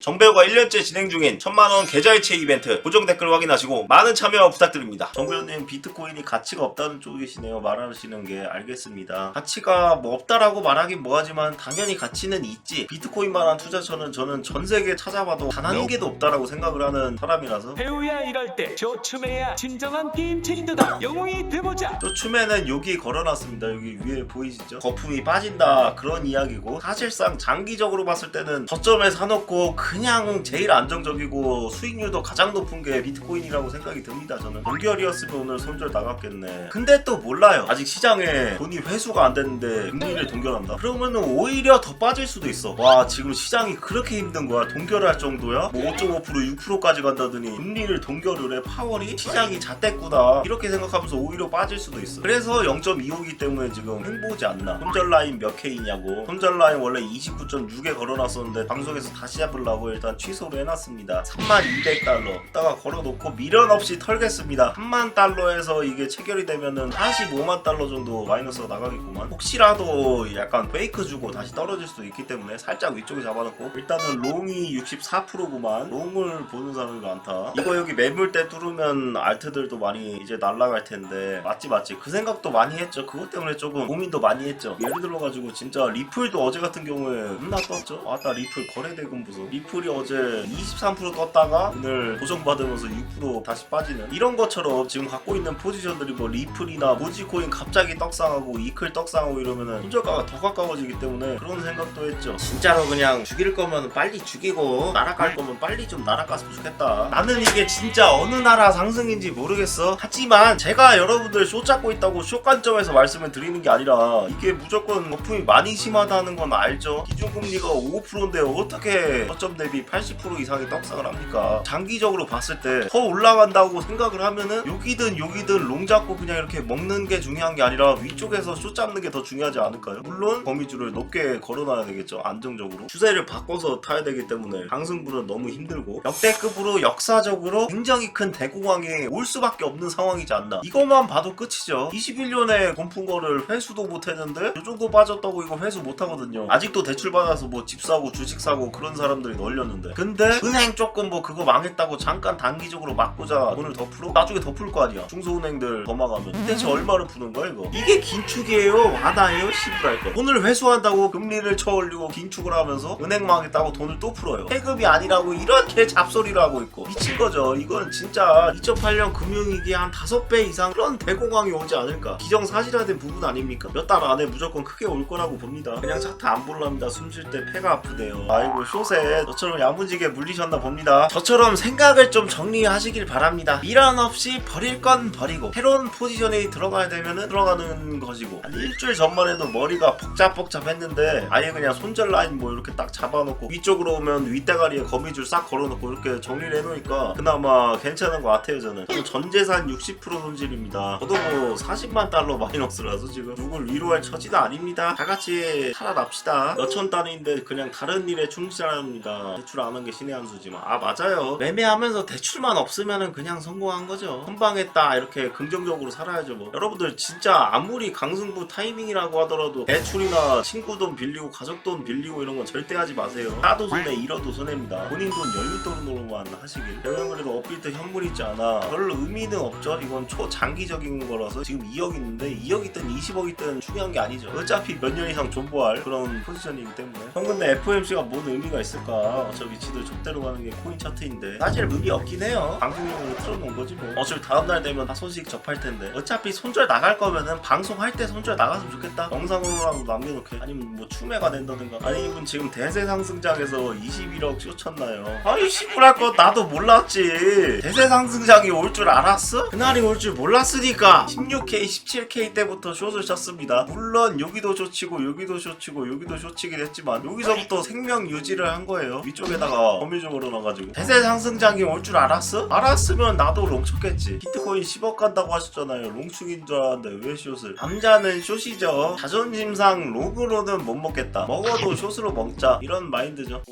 정배우가 1년째 진행 중인 천만원 계좌이체 이벤트 고정 댓글 확인하시고 많은 참여 부탁드립니다. 정배우님 비트코인이 가치가 없다는 쪽이시네요. 말하시는 게 알겠습니다. 가치가 뭐 없다라고 말하긴 뭐하지만 당연히 가치는 있지. 비트코인만한 투자처는 저는 전 세계 찾아봐도 단 한 개도 없다라고 생각을 하는 사람이라서 배우야 이럴 때 조춤해야 진정한 게임 체인저다 영웅이 돼보자 저 춤에는 여기 걸어놨습니다. 여기 위에 보이시죠? 거품이 빠진다 그런 이야기고 사실상 장기적으로 봤을 때는 저점에 사놓고 그냥 제일 안정적이고 수익률도 가장 높은 게 비트코인이라고 생각이 듭니다. 저는 동결이었으면 오늘 손절 나갔겠네. 근데 또 몰라요. 아직 시장에 돈이 회수가 안 됐는데 금리를 동결한다? 그러면은 오히려 더 빠질 수도 있어. 와 지금 시장이 그렇게 힘든 거야. 동결할 정도야? 뭐 5.5% 6%까지 간다더니 금리를 동결을 해 파월이 시장이 잣됐구나 이렇게 생각하면서 오히려 빠질 수도 있어. 그래서 0.25기 때문에 지금 행보지 않나. 손절 라인 몇 K냐고. 손절 라인 원래 29.6에 걸어놨었는데 방송에서 다시 잡으려고 일단 취소를 해놨습니다. 3200달러. 이따가 걸어놓고 미련 없이 털겠습니다. 3만 달러에서 이게 체결이 되면은 45만 달러 정도 마이너스가 나가겠구만. 혹시라도 약간 페이크 주고 다시 떨어질 수도 있기 때문에 살짝 위쪽에 잡아놓고 일단은 롱이 64%구만. 롱을 보는 사람이 많다. 이거 여기 매물대 뚫으면 알트들도 많이 이제 날라갈 텐데 맞지 맞지 그 생각도 많이 했죠. 그것 때문에 조금 고민도 많이 했죠. 예를 들어가지고 진짜 리플도 어제 같은 경우에 겁나 떴죠. 아따 리플 거래대금 보소. 리플 이 어제 23% 떴다가 오늘 보정받으면서 6% 다시 빠지는 이런 것처럼 지금 갖고 있는 포지션들이 뭐 리플이나 모지코인 갑자기 떡상하고 이클 떡상하고 이러면은 손절가가 더 가까워지기 때문에 그런 생각도 했죠. 진짜로 그냥 죽일 거면 빨리 죽이고 날아갈 거면 빨리 좀 날아갔으면 좋겠다. 나는 이게 진짜 어느 나라 상승인지 모르겠어. 하지만 제가 여러분들 쇼 잡고 있다고 쇼 관점에서 말씀을 드리는 게 아니라 이게 무조건 거품이 많이 심하다는 건 알죠. 기준금리가 5%인데 어떻게 대비 80% 이상의 떡상을 합니까? 장기적으로 봤을 때 더 올라간다고 생각을 하면은 여기든 여기든 롱 잡고 그냥 이렇게 먹는 게 중요한 게 아니라 위쪽에서 쇼 잡는 게 더 중요하지 않을까요? 물론 거미줄을 높게 걸어놔야 되겠죠. 안정적으로. 추세를 바꿔서 타야 되기 때문에 강승부는 너무 힘들고 역대급으로 역사적으로 굉장히 큰 대공황이 올 수밖에 없는 상황이지 않나. 이것만 봐도 끝이죠. 21년에 곰푼 거를 회수도 못했는데 이 정도 빠졌다고 이거 회수 못하거든요. 아직도 대출 받아서 뭐 집 사고 주식 사고 그런 사람들이 널렸는데. 근데 은행 조금 뭐 그거 망했다고 잠깐 단기적으로 막고자 돈을 더 풀어? 나중에 더 풀 거 아니야. 중소은행들 더 막으면. 대체 얼마를 푸는 거야 이거? 이게 긴축이에요? 완화예요? 시부랄 거. 돈을 회수한다고 금리를 쳐올리고 긴축을 하면서 은행 망했다고 돈을 또 풀어요. 해급이 아니라고 이렇게 잡소리를 하고 있고 미친 거죠. 이건 진짜 2008년 금융위기 한 5배 이상 그런 대공황이 오지 않을까. 기정사실화된 부분 아닙니까? 몇 달 안에 무조건 크게 올 거라고 봅니다. 그냥 차트 안 볼랍니다. 숨 쉴 때 폐가 아프대요. 아이고 쇼세 저처럼 야무지게 물리셨나 봅니다. 저처럼 생각을 좀 정리하시길 바랍니다. 미련 없이 버릴 건 버리고 새로운 포지션에 들어가야 되면은 들어가는 것이고 한 일주일 전만 해도 머리가 복잡복잡했는데 아예 그냥 손절 라인 뭐 이렇게 딱 잡아놓고 위쪽으로 오면 윗대가리에 거미줄 싹 걸어놓고 이렇게 정리를 해놓으니까 그나마 괜찮은 것 같아요 저는. 전 재산 60% 손실입니다. 저도 뭐 40만 달러 마이너스라서 지금 누굴 위로할 처지도 아닙니다. 다 같이 살아납시다. 몇천 단위인데 그냥 다른 일에 충실합니다 대출 안 한 게 신의 한 수지만 아 맞아요. 매매하면서 대출만 없으면은 그냥 성공한 거죠. 선방했다 이렇게 긍정적으로 살아야죠 뭐. 여러분들 진짜 아무리 강승부 타이밍이라고 하더라도 대출이나 친구 돈 빌리고 가족 돈 빌리고 이런 건 절대 하지 마세요. 따도 손해 잃어도 손해입니다. 본인 돈 여유돈으로만 하시길. 내가 그래도 업비트 현물 있지 않아. 별로 의미는 없죠. 이건 초장기적인 거라서 지금 2억 있는데 2억 있든 20억 있든 중요한 게 아니죠. 어차피 몇 년 이상 존버할 그런 포지션이기 때문에. 형 근데 FOMC가 뭔 의미가 있을까 어차피 지들 족대로 가는 게 코인 차트인데. 사실 의미 없긴 해요. 방송용으로 틀어놓은 거지 뭐. 어차피 다음날 되면 다 소식 접할 텐데. 어차피 손절 나갈 거면은 방송할 때 손절 나갔으면 좋겠다. 영상으로라도 남겨놓게. 아니면 뭐 추매가 된다든가. 아니 이분 지금 대세 상승장에서 21억 쫓았나요? 아니 씨부랄 거 나도 몰랐지. 대세 상승장이 올 줄 알았어? 그날이 올 줄 몰랐으니까 16K 17K 때부터 숏을 쳤습니다. 물론 여기도 숏치고 여기도 숏치고 여기도 숏치긴 했지만 여기서부터 생명 유지를 한 거예요 위쪽에다가 거미줄으로 넣어가지고? 대세 상승장이 올 줄 알았어? 알았으면 나도 롱 쳤겠지. 비트코인 10억 간다고 하셨잖아요. 롱충인 줄 알았는데 왜 숏을? 남자는 숏이죠. 자존심상 롱으로는 못 먹겠다. 먹어도 숏으로 먹자. 이런 마인드죠